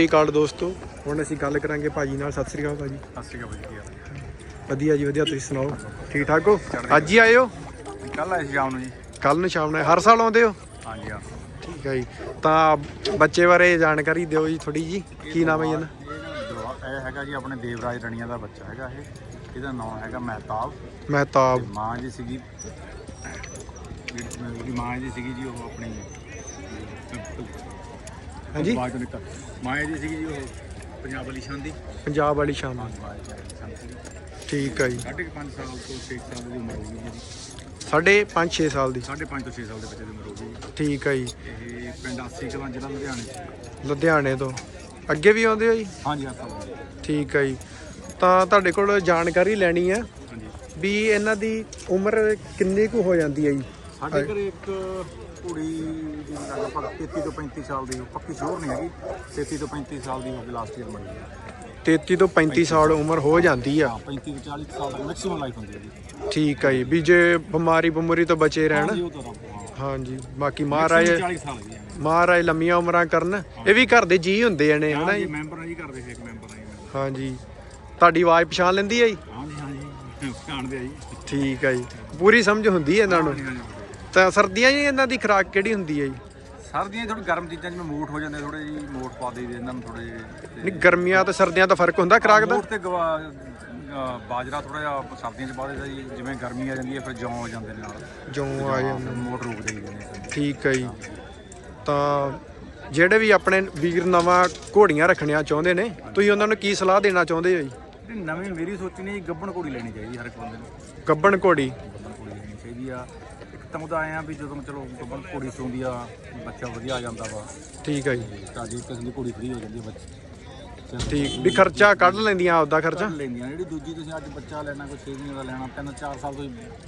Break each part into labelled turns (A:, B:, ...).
A: ਸਤਿ ਸ਼੍ਰੀ ਅਕਾਲ ਦੋਸਤੋ। ਹੁਣ ਅਸੀਂ ਗੱਲ ਕਰਾਂਗੇ ਭਾਜੀ ਨਾਲ। ਸਤਿ ਸ਼੍ਰੀ ਅਕਾਲ ਭਾਜੀ।
B: ਸਤਿ ਸ਼੍ਰੀ ਅਕਾਲ ਜੀ
A: ਵਧੀਆ ਜੀ ਵਧੀਆ ਤੁਸੀਂ ਸੁਣਾਓ? ਠੀਕ ਠਾਕ ਹੋ? ਅੱਜ ਹੀ ਆਏ ਹੋ?
B: ਕੱਲ ਆਏ ਸੀ ਸ਼ਾਮ ਨੂੰ ਜੀ।
A: ਕੱਲ ਨੂੰ ਸ਼ਾਮ ਨੂੰ ਹਰ ਸਾਲ ਆਉਂਦੇ ਹੋ?
B: ਹਾਂਜੀ ਹਾਂ।
A: ਠੀਕ ਹੈ ਜੀ। ਤਾਂ ਬੱਚੇ ਬਾਰੇ ਜਾਣਕਾਰੀ ਦਿਓ ਜੀ ਥੋੜੀ ਜੀ। ਕੀ ਨਾਮ ਹੈ ਜੀ ਇਹਦਾ?
B: ਇਹ ਇਹ ਹੈਗਾ ਜੀ ਆਪਣੇ ਦੇਵਰਾਜ ਰਣੀਆਂ ਦਾ ਬੱਚਾ ਹੈਗਾ ਇਹ। ਇਹਦਾ ਨਾਮ ਹੈਗਾ ਮਹਿਤਾਬ।
A: ਮਹਿਤਾਬ।
B: ਮਾਂ ਜੀ ਸੀਗੀ। ਜਿਹੜੀ ਮਾਂ ਜੀ ਸੀਗੀ ਜੀ ਉਹ ਆਪਣੀ
A: ਹਾਂਜੀ?
B: ਬਾਅਦ ਚੋਂ ਨਿਕਲ। ਮਾਂ ਜੀ ਸੀਗੀ ਜੀ ਉਹ ਪੰਜਾਬ ਵਾਲੀ ਸ਼ਾਨ ਦੀ।
A: ਪੰਜਾਬ ਵਾਲੀ ਸ਼ਾਮ। ਠੀਕ ਹੈ ਜੀ।
B: ਸਾਢੇ ਕੁ ਪੰਜ ਸਾਲ ਤੋਂ 6 ਸਾਲ ਦੀ ਉਮਰ ਹੋਊਗੀ ਜੀ।
A: ਸਾਢੇ 5-6 ਸਾਲ ਦੀ।
B: ਸਾਢੇ ਪੰਜ ਤੋਂ 6 ਸਾਲ ਦੇ ਬੱਚੇ ਦੀ ਉਮਰ ਹੋਊਗੀ ਜੀ।
A: ਠੀਕ ਹੈ ਜੀ।
B: ਇਹ ਪਿੰਡ ਆਸੀ ਕਲਾਂ ਜ਼ਿਲ੍ਹਾ ਲੁਧਿਆਣੇ ਚ
A: ਲੁਧਿਆਣੇ ਤੋਂ। ਅੱਗੇ ਵੀ ਆਉਂਦੇ ਹੋ ਜੀ?
B: ਹਾਂਜੀ ਸਭ
A: ਠੀਕ ਹੈ ਜੀ। ਤਾਂ ਤੁਹਾਡੇ ਕੋਲ ਜਾਣਕਾਰੀ ਲੈਣੀ ਹੈ
B: ਹਾਂਜੀ।
A: ਵੀ ਇਹਨਾਂ ਦੀ ਉਮਰ ਕਿੰਨੀ ਕੁ ਹੋ ਜਾਂਦੀ ਹੈ ਜੀ?
B: ਸਾਡੇ ਘਰੇ ਇੱਕ ਕੁੜੀ ਦੀ ਲਗਭਗ 33 ਤੋਂ 35 ਸਾਲ ਦੀ ਪੱਕੀ ਸ਼ੋਰ ਨਹੀਂ ਹੈਗੀ। 33 ਤੋਂ 35 ਸਾਲ ਦੀ ਹੋ ਗਈ ਲਾਸਟ ਈਅਰ ਮਰੀ ਹੈ।
A: 33 ਤੋਂ 35 ਸਾਲ ਉਮਰ ਹੋ ਜਾਂਦੀ ਆ।
B: ਹਾਂ 35 ਤੋਂ 40 ਸਾਲ ਦਾ ਮੈਕਸਿਮਮ ਲਾਈਫ ਹੁੰਦੀ ਹੈ ਜੀ
A: ਠੀਕ ਹੈ ਜੀ ਵੀ ਜੇ ਬਿਮਾਰੀ ਬਿਮੂਰੀ ਤੋਂ ਬਚੇ ਰਹਿਣ।
B: ਹਾਂਜੀ ਉਹ ਤਾਂ ਰੱਬ ਹਾਂ
A: ਹਾਂਜੀ ਬਾਕੀ ਮਹਾਰਾਜ
B: 40 ਸਾਲ ਹੈ ਜੀ
A: ਮਹਾਰਾਜ ਲੰਮੀਆਂ ਉਮਰਾਂ ਕਰਨ। ਇਹ ਵੀ ਘਰ ਦੇ ਜੀ ਹੁੰਦੇ ਨੇ ਹਨਾ ਜੀ
B: ਮੈਂਬਰ ਹੈ ਜੀ ਘਰ ਦੇ ਇੱਕ ਮੈਂਬਰ ਹੈ ਜੀ।
A: ਹਾਂਜੀ। ਤੁਹਾਡੀ ਆਵਾਜ਼ ਪਛਾਣ ਲੈਂਦੀ ਹੈ ਜੀ?
B: ਹਾਂਜੀ ਹਾਂਜੀ ਜਾਣਦੇ ਆ ਜੀ।
A: ਠੀਕ ਹੈ ਜੀ। ਪੂਰੀ ਸਮਝ ਹੁੰਦੀ ਹੈ ਇਹਨਾਂ ਨੂੰ?
B: ਹਾਂਜੀ।
A: ਤਾਂ ਸਰਦੀਆਂ 'ਚ ਇਹਨਾਂ ਦੀ ਖੁਰਾਕ ਕਿਹੜੀ ਹੁੰਦੀ ਹੈ ਜੀ?
B: ਸਰਦੀਆਂ 'ਚ ਥੋੜੀ ਗਰਮ ਚੀਜ਼ਾਂ ਜਿਵੇਂ ਮੋਠ ਹੋ ਜਾਂਦੇ ਥੋੜੇ ਜੀ ਮੋਠ ਪਾ ਦੇਈਦੇ ਇਹਨਾਂ ਨੂੰ ਥੋੜੇ
A: ਨਹੀਂ ਗਰਮੀਆਂ ਤੇ ਸਰਦੀਆਂ ਦਾ ਫ਼ਰਕ ਹੁੰਦਾ ਖੁਰਾਕ ਦਾ?
B: ਮੋਠ ਤੇ ਗਵਾ ਅ, ਬਾਜਰਾ ਥੋੜਾ ਜਿਹਾ ਸਰਦੀਆਂ 'ਚ ਪਾ ਦੇਈਦਾ ਜੀ ਜਿਵੇਂ ਗਰਮੀ ਆ ਜਾਂਦੀ ਹੈ ਫਿਰ ਜੌਂ ਹੋ ਜਾਂਦੇ ਨੇ ਨਾਲ।
A: ਜੋ ਆ ਜਾਂਦਾ
B: ਮੋਠ ਰੋਕ ਦੇਈਦੇ ਨੇ
A: ਠੀਕ ਹੈ ਜੀ। ਤਾਂ ਜਿਹੜੇ ਵੀ ਆਪਣੇ ਵੀਰ ਨਵਾਂ ਘੋੜੀਆਂ ਰੱਖਣੀਆਂ ਚਾਹੁੰਦੇ ਨੇ ਤੁਸੀਂ ਉਹਨਾਂ ਨੂੰ ਕੀ ਸਲਾਹ ਦੇਣਾ ਚਾਹੁੰਦੇ ਹੋ ਜੀ?
B: ਜਿਹੜੀ ਨਵੀਂ ਮੇਰੀ ਸੋਚ ਨਹੀਂ ਗੱਬਣ ਘੋੜੀ ਲੈਣੀ ਚਾਹੀਦੀ ਹਰ ਇੱਕ ਬੰਦੇ ਨੂੰ।
A: ਗੱਬਣ ਘੋੜੀ?
B: ਚਾਹੀਦੀ ਆ। ਇੱਕ ਤਾਂ ਉਹਦਾ ਆਇਆ ਵੀ ਜਦੋਂ ਚਲੋ ਘੋੜੀ ਸੌਂਦੀ ਆ ਬੱਚਾ ਵਧੀਆ ਆ ਜਾਂਦਾ ਵਾ।
A: ਠੀਕ ਹੈ ਜੀ।
B: ਤਾਜੀ ਕਿਸਮ ਦੀ ਘੋੜੀ ਫਰੀ ਹੋ ਜਾਂਦੀ ਆ ਬੱਚੇ
A: ਠੀਕ। ਵੀ ਖਰਚਾ ਕੱਢ ਲੈਂਦੀਆਂ ਆਪਦਾ ਖਰਚਾ?
B: ਲੈਂਦੀਆਂ। ਜਿਹੜੀ ਦੂਜੀ ਤੁਸੀਂ ਅੱਜ ਬੱਚਾ ਲੈਣਾ ਕੋਈ 6 ਮਹੀਨੇ ਦਾ ਲੈਣਾ ਤਿੰਨ ਚਾਰ ਸਾਲ ਤੋਂ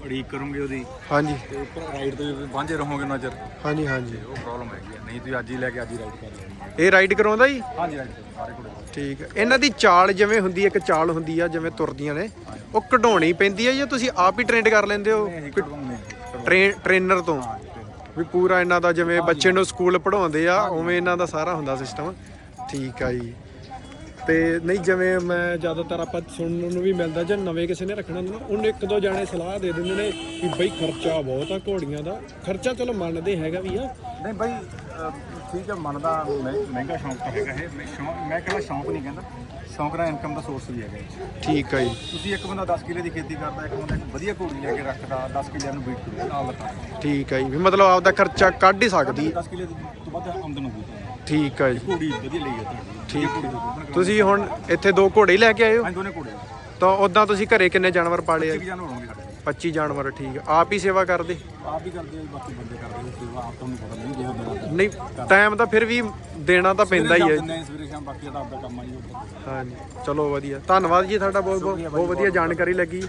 B: ਅੜੀਕ ਕਰੋਗੇ ਉਹਦੀ।
A: ਹਾਂਜੀ।
B: ਤੇ ਉੱਪਰ ਰਾਈਡ ਤੇ ਵਾਂਝੇ ਰਹੋਗੇ ਨਜ਼ਰ।
A: ਹਾਂਜੀ ਹਾਂਜੀ।
B: ਉਹ ਪ੍ਰੋਬਲਮ ਹੈਗੀ ਆ। ਨਹੀਂ ਤੁਸੀਂ ਅੱਜ ਹੀ ਲੈ ਕੇ ਅੱਜ ਹੀ ਰਾਈਡ ਕਰ ਲੈਣੀ ਹੈ
A: ਇਹ ਰਾਈਡ ਕਰਾਉਂਦਾ ਜੀ?
B: ਹਾਂਜੀ ਰਾਈਡ ਸਾਰੇ ਘੋੜੇ
A: ਠੀਕ ਹੈ। ਇਹਨਾਂ ਦੀ ਚਾਲ ਜਿਵੇਂ ਹੁੰਦੀ ਹੈ ਇੱਕ ਚਾਲ ਹੁੰਦੀ ਆ ਜਿਵੇਂ ਤੁਰਦੀਆਂ ਨੇ ਉਹ ਕਢਾਉਣੀ ਪੈਂਦੀ ਹੈ ਜਾਂ ਤੁਸੀਂ ਆਪ ਹੀ ਟ੍ਰੇਨਡ ਕਰ ਲੈਂਦੇ ਹੋ?
B: ਅਸੀਂ ਕਢਵਾਉਂਦੇ ਹਾਂ
A: ਟ੍ਰੇਨ ਟ੍ਰੇਨਰ ਤੋਂ। ਵੀ ਪੂਰਾ ਇਹਨਾਂ ਦਾ ਜਿਵੇਂ ਬੱਚੇ ਨੂੰ ਸਕੂਲ ਪੜਾਉਂਦੇ ਆ ਉਵੇਂ ਇਹਨਾਂ ਦਾ ਸਾਰਾ ਹੁੰਦਾ ਸਿਸਟਮ ਠੀਕ ਆ ਜੀ। ਤੇ ਨਹੀਂ ਜਿਵੇਂ ਮੈਂ ਜ਼ਿਆਦਾਤਰ ਆਪਾਂ ਸੁਣਨ ਨੂੰ ਵੀ ਮਿਲਦਾ ਜੇ ਨਵੇਂ ਕਿਸੇ ਨੇ ਰੱਖਣਾ ਹੁੰਦਾ ਉਹਨੂੰ ਇੱਕ ਦੋ ਜਾਣੇ ਸਲਾਹ ਦੇ ਦਿੰਦੇ ਨੇ ਵੀ ਬਈ ਖਰਚਾ ਬਹੁਤ ਆ ਘੋੜੀਆਂ ਦਾ। ਖਰਚਾ ਚਲੋ ਮੰਨਦੇ ਹੈਗਾ ਵੀ ਆ।
B: ਨਹੀਂ ਅਹ, ਠੀਕ ਹੈ ਮੰਨਦਾ ਮਹਿ- ਮਹਿੰਗਾ ਸ਼ੌਂਕ ਤਾਂ ਹੈਗਾ ਇਹ। ਮੈਂ ਸ਼ੌਂਕ ਮੈਂ ਕਹਿੰਦਾ ਸ਼ੌਂਕ ਨਹੀਂ ਕਹਿੰਦਾ ਸ਼ੌਂਕ ਦਾ ਇਨਕਮ ਦਾ ਸੋਰਸ ਵੀ ਹੈਗਾ।
A: ਠੀਕ ਆ ਜੀ।
B: ਤੁਸੀਂ ਇੱਕ ਬੰਦਾ 10 ਕਿੱਲੇ ਦੀ ਖੇਤੀ ਕਰਦਾ ਇੱਕ ਬੰਦਾ ਇੱਕ ਵਧੀਆ ਘੋੜੀ ਲੈ ਕੇ ਰੱਖਦਾ 10 ਕਿੱਲਿਆਂ ਨੂੰ ਬੀਟ ਨਾਲ ਲਗਾ
A: ਠੀਕ ਆ ਜੀ। ਵੀ ਮਤਲਬ ਆਪਦਾ ਖਰਚਾ ਕੱਢ ਹੀ ਸਕਦੀ।
B: 10 ਕਿੱਲੇ ਤੋਂ ਵੱਧ ਆਮਦਨ ਹੋਊਗੀ।
A: ਠੀਕ ਆ ਜੀ।
B: ਘੋੜੀ ਵਧੀਆ ਲਈ ਹੈ ਤੁਹਾਡੀ।
A: ਠੀਕ। ਤੁਸੀਂ ਹੁਣ ਇੱਥੇ ਦੋ ਘੋੜੇ ਹੀ ਲੈ ਕੇ ਆਏ ਹੋ?
B: ਹਾਂ ਦੋਨੇ ਘੋੜੇ।
A: ਤਾਂ ਉਦਾਂ ਤੁਸੀਂ ਘਰੇ ਕਿੰਨੇ ਜਾਨਵਰ ਪਾਲੇ ਆ?
B: ਇੱਕ ਜਾਨ ਹੋਣਗੇ ਸਾਡੇ
A: 25 ਜਾਨਵਰ ਠੀਕ ਆ। ਆਪ ਹੀ ਸੇਵਾ ਕਰਦੇ?
B: ਆਪ ਹੀ ਕਰਦੇ ਆ ਬਾਕੀ ਬੰਦੇ ਕਰਦੇ ਆ ਸੇਵਾ ਆਪ ਤੁਹਾਨੂੰ ਪਤਾ ਨਹੀਂ ਜਿਹੋ ਦੇਣਾ
A: ਨਹੀਂ ਟਾਈਮ ਤਾਂ ਫਿਰ ਵੀ ਦੇਣਾ ਤਾਂ ਪੈਂਦਾ ਹੀ ਹੈ
B: ਦਿੰਦੇ ਸਵੇਰੇ ਸ਼ਾਮ ਬਾਕੀ ਦਾ ਆਪਦਾ ਕੰਮ ਆ ਜੀ
A: ਹਾਂਜੀ ਚਲੋ ਵਧੀਆ। ਧੰਨਵਾਦ ਜੀ ਤੁਹਾਡਾ ਬਹੁਤ ਬਹੁਤ ਬਹੁਤ ਵਧੀਆ ਜਾਣਕਾਰੀ ਲੱਗੀ।